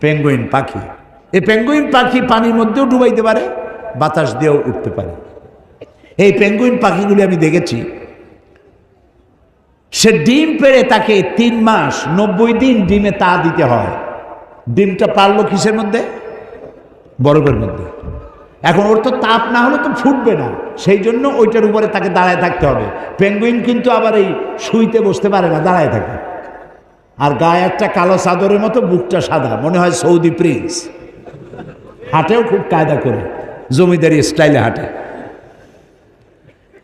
Penguin পাখি। এই penguin পাখি পানির মধ্যেও ডুবাইতে পারে, বাতাস দিয়েও উঠতে পারে। এই পেঙ্গুইন পাখিগুলি আমি দেখেছি। সে ডিম পেড়ে তাকে তিন মাস নব্বই দিন ডিমে তা দিতে হয়। ডিমটা পারল কিসের মধ্যে? বরফের মধ্যে। এখন ওর তো তাপ না হলে তো ফুটবে না। সেই জন্য ওইটার উপরে তাকে দাঁড়ায় থাকতে হবে। পেঙ্গুইন কিন্তু আবার এই শুইতে বসতে পারে না, দাঁড়ায় থাকে। আর গায়ে একটা কালো চাদরের মতো বুকটা সাদা, মনে হয় সৌদি প্রিন্স। হাটেও খুব কায়দা করে, জমিদারি স্টাইলে হাঁটে।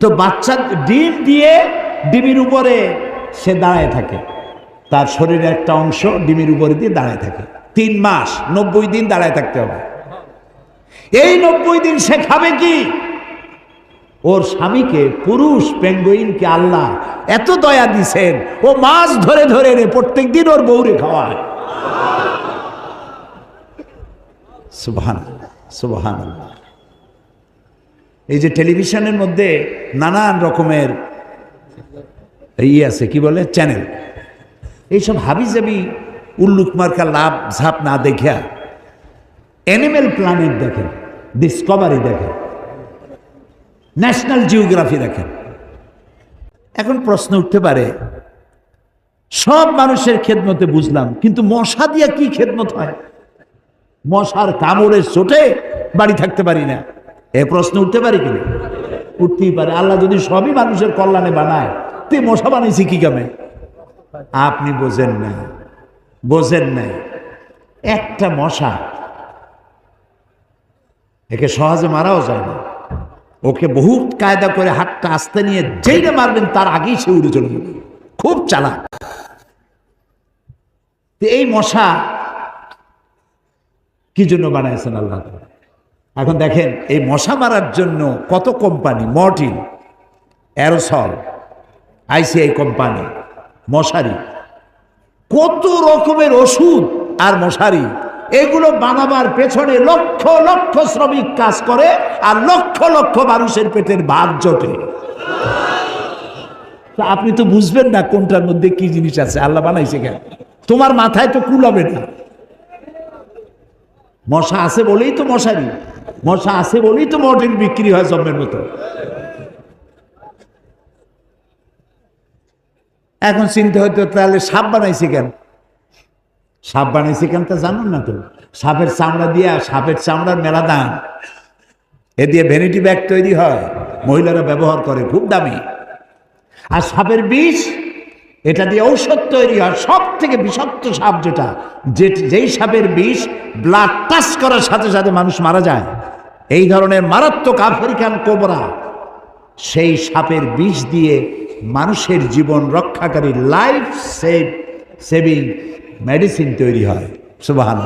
তো বাচ্চা ডিম দিয়ে ডিমের উপরে সে দাঁড়ায় থাকে। তার শরীরের একটা অংশ ডিমের উপরে দিয়ে দাঁড়ায় থাকে। তিন মাস, নব্বই দিন দাঁড়ায় থাকতে হবে। এই নব্বই দিন সে খাবে কি? ওর স্বামীকে পুরুষ পেঙ্গুইনকে আল্লাহ এত দয়া দিছেন, ও মাছ ধরে ধরে রে প্রত্যেক দিন ওর বউরে খাওয়ায়। সুবহান সুবহান এই যে টেলিভিশনের মধ্যে নানান রকমের ই আছে, কি বলে? চ্যানেল। এইসব হাবি হাবিজাবি উল্লুক মার্কা লাভ ঝাপ না দেখা অ্যানিমেল প্ল্যানেট দেখেন, ডিসকভারি দেখেন। ন্যাশনাল জিওগ্রাফি দেখেন। এখন প্রশ্ন উঠতে পারে, সব মানুষের খেদমতে বুঝলাম, কিন্তু মশা দিয়া কি খেদমত হয়? মশার কামড়ের চোটে বাড়ি থাকতে পারি না। এ প্রশ্ন উঠতে পারে কিনা উঠতেই পারে। আল্লাহ যদি সবই মানুষের কল্যাণে বানায় তুই মশা বানিয়েছি কি কামে? আপনি বোঝেন না, বোঝেন নাই। একটা মশা, একে সহজে মারাও যায় না। ওকে বহুত কায়দা করে হাতটা আস্তে নিয়ে যেইটা মারবেন তার আগেই সে উড়ে চলে যাবে। খুব চালাক। এই মশা কি জন্য বানাইছেন আল্লাহ? এখন দেখেন, এই মশা মারার জন্য কত company? Mortein, aerosol, ICI company, মশারি। কত রকমের ওষুধ আর মশারি এগুলো বানাবার পেছনে লক্ষ লক্ষ শ্রমিক কাজ করে আর লক্ষ লক্ষ মানুষের পেটের ভাত জটে। আপনি তো বুঝবেন না কোনটার মধ্যে কি জিনিস আছে। আল্লাহ বানাইছে কেন? তোমার মাথায় তো কুলাবে না। মশা আছে বলেই তো মশারি। মশা আছে বলেই তো মর্টিন বিক্রি হয় জন্মের মতো। এখন চিন্তা হয়তো তাহলে সাপ বানাইছে কেন? সাপ বানাইছে কেন তা জানুন না তো? সাপের চামড়া দিয়ে সাপের চামড়ার মেলা দাম। এ দিয়ে ভ্যানিটি ব্যাগ তৈরি হয়, মহিলারা ব্যবহার করে, খুব দামি। আর সাপের বিষ, এটা দিয়ে ঔষধ তৈরি হয় সব থেকে বিষাক্ত সাপ যেটা, যে, যেই সাপের বিষ ব্লাড টাচ করার সাথে সাথে মানুষ মারা যায়। এই ধরনের মারাত্মক আফ্রিকান কোবরা, সেই সাপের বিষ দিয়ে মানুষের জীবন রক্ষাকারী লাইফ সেভ সেভিং মেডিসিন তৈরি হয়। সুবাহান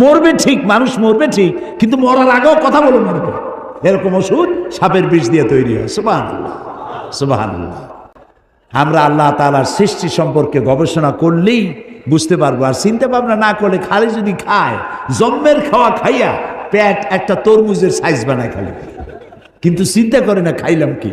মরবে ঠিক, মানুষ মরবে ঠিক, কিন্তু মরার আগেও কথা বলে মরবে এরকম ওষুধ সাপের বিষ দিয়ে তৈরি হয়। সুবাহান সুবাহান আমরা আল্লাহ তালার সৃষ্টি সম্পর্কে গবেষণা করলেই বুঝতে পারব, আর চিন্তা ভাবনা না করলে খালি যদি খায়, জম্মের খাওয়া খাইয়া পেট একটা তরমুজের সাইজ বানায় খালি। কিন্তু চিন্তা করে না, খাইলাম কি?